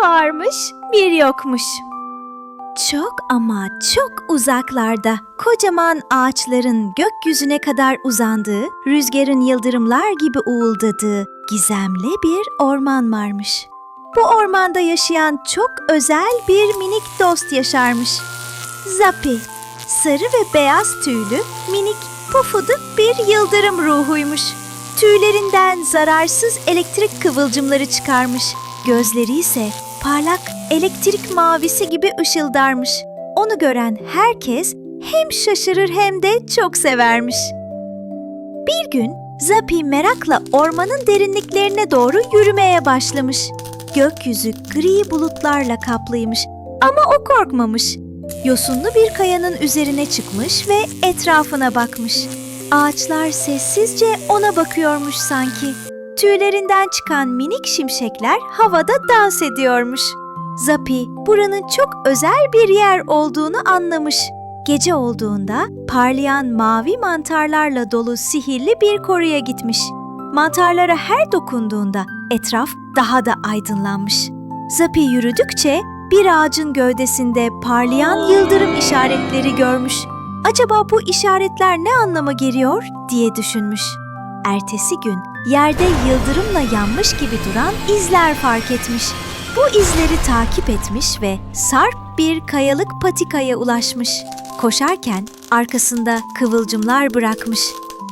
varmış, bir yokmuş. Çok ama çok uzaklarda kocaman ağaçların gökyüzüne kadar uzandığı, rüzgarın yıldırımlar gibi uğuldadığı gizemli bir orman varmış. Bu ormanda yaşayan çok özel bir minik dost yaşarmış. Zapi, sarı ve beyaz tüylü minik pufuduk bir yıldırım ruhuymuş. Tüylerinden zararsız elektrik kıvılcımları çıkarmış. Gözleri ise parlak elektrik mavisi gibi ışıldarmış. Onu gören herkes hem şaşırır hem de çok severmiş. Bir gün Zapi merakla ormanın derinliklerine doğru yürümeye başlamış. Gökyüzü gri bulutlarla kaplıymış ama o korkmamış. Yosunlu bir kayanın üzerine çıkmış ve etrafına bakmış. Ağaçlar sessizce ona bakıyormuş sanki. Tüylerinden çıkan minik şimşekler havada dans ediyormuş. Zapi buranın çok özel bir yer olduğunu anlamış. Gece olduğunda parlayan mavi mantarlarla dolu sihirli bir koruya gitmiş. Mantarlara her dokunduğunda etraf daha da aydınlanmış. Zapi yürüdükçe bir ağacın gövdesinde parlayan yıldırım işaretleri görmüş. Acaba bu işaretler ne anlama geliyor diye düşünmüş. Ertesi gün yerde yıldırımla yanmış gibi duran izler fark etmiş. Bu izleri takip etmiş ve sarp bir kayalık patikaya ulaşmış. Koşarken arkasında kıvılcımlar bırakmış.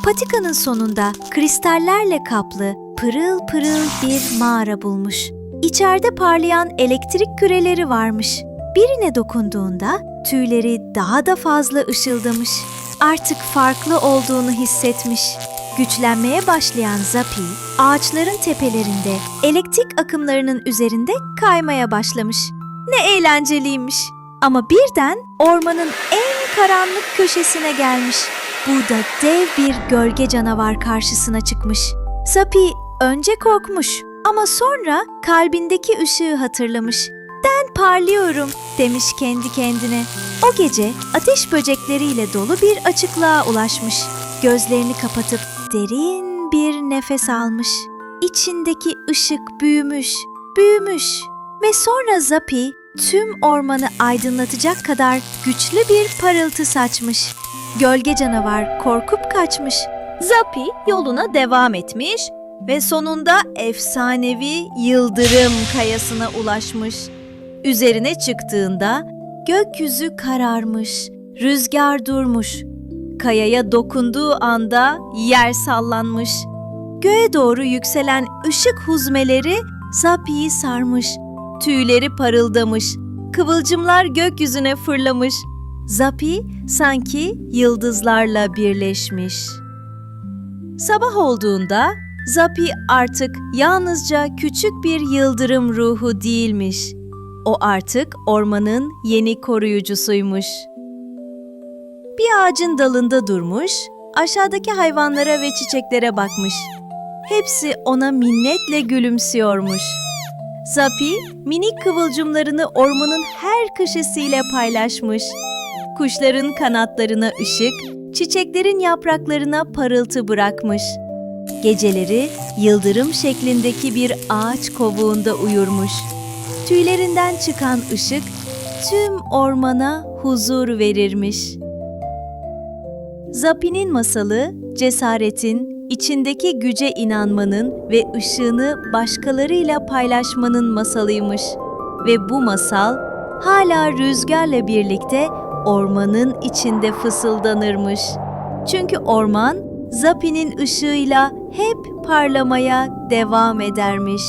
Patikanın sonunda kristallerle kaplı pırıl pırıl bir mağara bulmuş. İçeride parlayan elektrik küreleri varmış. Birine dokunduğunda tüyleri daha da fazla ışıldamış. Artık farklı olduğunu hissetmiş. Güçlenmeye başlayan Zapi, ağaçların tepelerinde elektrik akımlarının üzerinde kaymaya başlamış. Ne eğlenceliymiş. Ama birden ormanın en karanlık köşesine gelmiş. Burada dev bir gölge canavar karşısına çıkmış. Zapi önce korkmuş ama sonra kalbindeki ışığı hatırlamış. Ben parlıyorum demiş kendi kendine. O gece ateş böcekleriyle dolu bir açıklığa ulaşmış. Gözlerini kapatıp derin bir nefes almış. İçindeki ışık büyümüş, büyümüş ve sonra Zapi tüm ormanı aydınlatacak kadar güçlü bir parıltı saçmış. Gölge canavar korkup kaçmış. Zapi yoluna devam etmiş ve sonunda efsanevi Yıldırım Kayası'na ulaşmış. Üzerine çıktığında gökyüzü kararmış, rüzgar durmuş. Kayaya dokunduğu anda yer sallanmış. Göğe doğru yükselen ışık huzmeleri Zapi'yi sarmış. Tüyleri parıldamış. Kıvılcımlar gökyüzüne fırlamış. Zapi sanki yıldızlarla birleşmiş. Sabah olduğunda Zapi artık yalnızca küçük bir yıldırım ruhu değilmiş. O artık ormanın yeni koruyucusuymuş. Bir ağacın dalında durmuş, aşağıdaki hayvanlara ve çiçeklere bakmış. Hepsi ona minnetle gülümsüyormuş. Zapi minik kıvılcımlarını ormanın her köşesiyle paylaşmış. Kuşların kanatlarına ışık, çiçeklerin yapraklarına parıltı bırakmış. Geceleri yıldırım şeklindeki bir ağaç kovuğunda uyurmuş. Tüylerinden çıkan ışık tüm ormana huzur verirmiş. Zapi'nin masalı cesaretin, içindeki güce inanmanın ve ışığını başkalarıyla paylaşmanın masalıymış. Ve bu masal hala rüzgarla birlikte ormanın içinde fısıldanırmış. Çünkü orman Zapi'nin ışığıyla hep parlamaya devam edermiş.